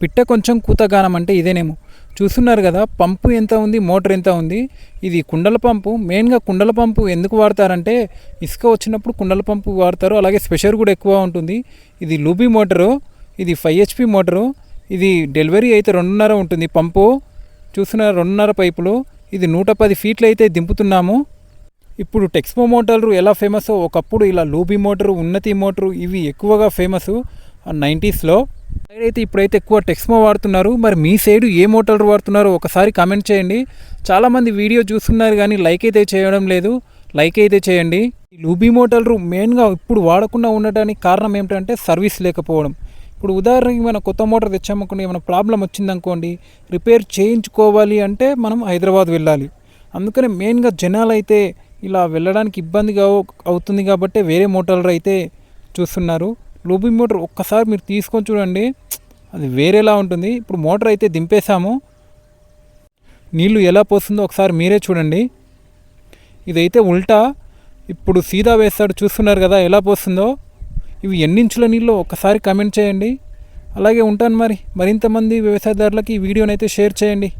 పిట్ట కొంచెం కూతగానం అంటే ఇదేనేమో. చూస్తున్నారు కదా పంపు ఎంత ఉంది మోటార్ ఎంత ఉంది? ఇది కుండల పంపు మెయిన్గా కుండల పంపు ఎందుకు వాడతారంటే ఇసుక వచ్చినప్పుడు కుండల పంపు వాడతారు అలాగే స్పెషల్ కూడా ఎక్కువ ఉంటుంది. ఇది లూబీ మోటరు ఇది ఫైవ్ హెచ్పి మోటరు ఇది డెలివరీ అయితే రెండున్నర ఉంటుంది పంపు. చూస్తున్నారు రెండున్నర పైపులు ఇది నూట పది ఫీట్లు అయితే దింపుతున్నాము. ఇప్పుడు టెక్స్మో మోటార్లు ఎలా ఫేమస్ ఒకప్పుడు ఇలా లూబీ మోటారు ఉన్నతి మోటారు ఇవి ఎక్కువగా ఫేమస్ నైంటీస్లో. సైడ్ అయితే ఇప్పుడైతే ఎక్కువ టెక్స్మో వాడుతున్నారు. మరి మీ సైడ్ ఏ మోటార్ వాడుతున్నారో ఒకసారి కామెంట్ చేయండి. చాలామంది వీడియో చూస్తున్నారు కానీ లైక్ అయితే చేయడం లేదు. లైక్ అయితే చేయండి. ఈ లూబీ మోటార్లు మెయిన్గా ఇప్పుడు వాడకుండా ఉండటానికి కారణం ఏమిటంటే సర్వీస్ లేకపోవడం. ఇప్పుడు ఉదాహరణకి మనం కొత్త మోటార్ తెచ్చామనుకోండి ఏమైనా ప్రాబ్లం వచ్చిందనుకోండి రిపేర్ చేయించుకోవాలి అంటే మనం హైదరాబాద్ వెళ్ళాలి. అందుకనే మెయిన్గా జనాలు అయితే ఇలా వెళ్ళడానికి ఇబ్బందిగా అవుతుంది కాబట్టి వేరే మోటార్లు అయితే చూస్తున్నారు. లూబీ మోటార్ ఒక్కసారి మీరు తీసుకొని చూడండి. అది వేరేలా ఉంటుంది. ఇప్పుడు మోటార్ అయితే దింపేశాము. నీళ్ళు ఎలా పోస్తుందో ఒకసారి మీరే చూడండి. ఇదైతే ఉల్టా. ఇప్పుడు సీదా వేస్తాడు చూస్తున్నారు కదా ఎలా పోస్తుందో. ఇవి ఎన్నించుల నీళ్ళు ఒక్కసారి కమెంట్ చేయండి. అలాగే ఉంటాను మరి. మరింతమంది వ్యవసాయదారులకి ఈ వీడియోనైతే షేర్ చేయండి.